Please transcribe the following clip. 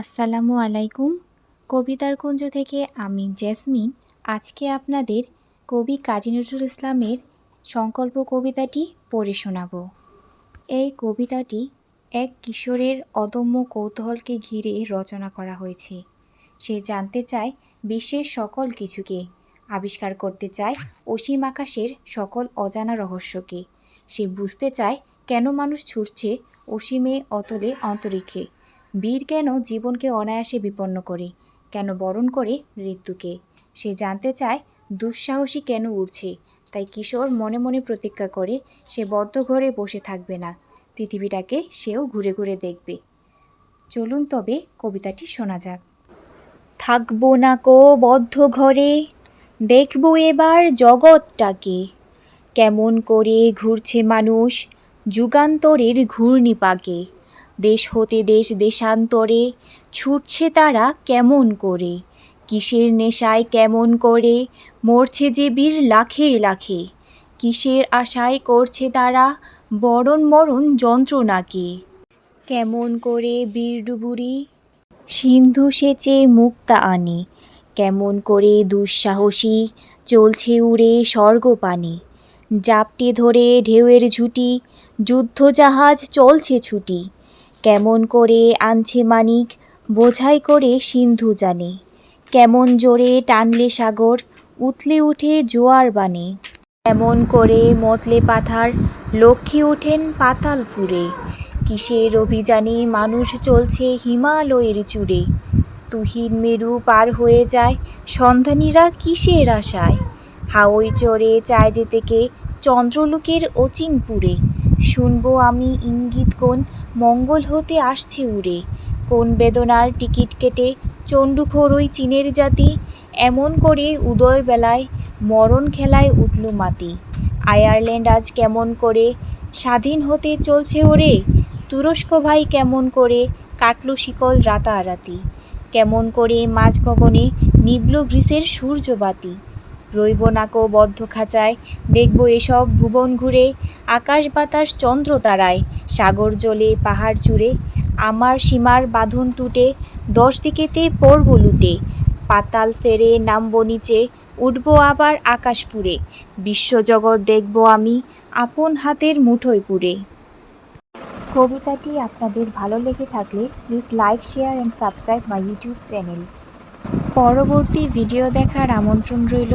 আসসালামু আলাইকুম। কবিতার কুঞ্জ থেকে আমি জেসমিন। আজকে আপনাদের কবি কাজী নজরুল ইসলামের সংকল্প কবিতাটি পড়ে শোনাব। এই কবিতাটি এক কিশোরের অদম্য কৌতূহলকে ঘিরে রচনা করা হয়েছে। সে জানতে চায় বিশ্বের সকল কিছুকে, আবিষ্কার করতে চায় অসীম আকাশের সকল অজানা রহস্যকে। সে বুঝতে চায় কেন মানুষ ছুটছে অসীমে অতলে অন্তরিক্ষে। বীর কেন জীবনকে অনায়াসে বিপন্ন করে? কেন বরণ করে মৃত্যুকে? সে জানতে চায়, দুঃসাহসী কেন উড়ছে? তাই কিশোর মনে মনে প্রতিজ্ঞা করে, সে বদ্ধ ঘরে বসে থাকবে না। পৃথিবীটাকে সেও ঘুরে ঘুরে দেখবে। চলুন তবে কবিতাটি শোনা যাক। থাকব না কো বদ্ধ ঘরে, দেখব এবার জগৎটাকে। কেমন করে ঘুরছে মানুষ, যুগান্তরের ঘূর্ণিপাকে। দেশ হতে দেশ দেশান্তরে, ছুটছে তারা কেমন করে? কিসের নেশায় কেমন করে? মরছে যে বীর লাখে লাখে। কিসের আশায় করছে তারা? বরণ মরণ যন্ত্রণাকে কেমন করে বীর ডুবুরি? সিন্ধু সেচে মুক্তা আনে। কেমন করে দুঃসাহসী? চলছে উড়ে স্বর্গপানে জাপটে ধরে ঢেউয়ের ঝুঁটি, যুদ্ধজাহাজ চলছে ছুটি। কেমন করে আনছে মানিক, বোঝাই করে সিন্ধু জানে। কেমন জোরে টানলে সাগর, উতলে উঠে জোয়ার বানে। কেমন করে মতলে পাথার, লক্ষ্যে ওঠেন পাতাল ফুরে। কিসের অভিযানে মানুষ চলছে হিমালয়ের চূড়ে। তুহিন মেরু পার হয়ে যায় সন্ধানীরা কিসের আশায়? হাওই চড়ে চায় যেতে কে চন্দ্রলোকের অচিনপুরে। শুনব আমি ইঙ্গিত কোন মঙ্গল হতে আসছে উড়ে। কোন বেদনার টিকিট কেটে চণ্ডুখোর ওই চীনের জাতি, এমন করে উদয় বেলায় মরণ খেলায় উঠল মাতি আয়ারল্যান্ড আজ কেমন করে স্বাধীন হতে চলছে ওরে? তুরস্ক ভাই কেমন করে কাটল শিকল রাতারাতি? কেমন করে মাঝ গগনে নিবল গ্রীসের সূর্যবাতি? রইব নাকো বদ্ধ খাঁচায়। দেখব এসব ভুবন ঘুরে, আকাশ বাতাস চন্দ্র তারায়, সাগর জলে, পাহাড় চূড়ে, আমার সীমার বাঁধন টুটে, দশ দিকেতে পড়ব লুটে, পাতাল ফেরে নামব নিচে, উঠব আবার আকাশ ফুরে বিশ্বজগৎ দেখব আমি আপন হাতের মুঠোয় পুরে কবিতাটি আপনাদের ভালো লেগে থাকলে please like, share and subscribe my YouTube channel. পরবর্তী ভিডিও দেখার আমন্ত্রণ রইল।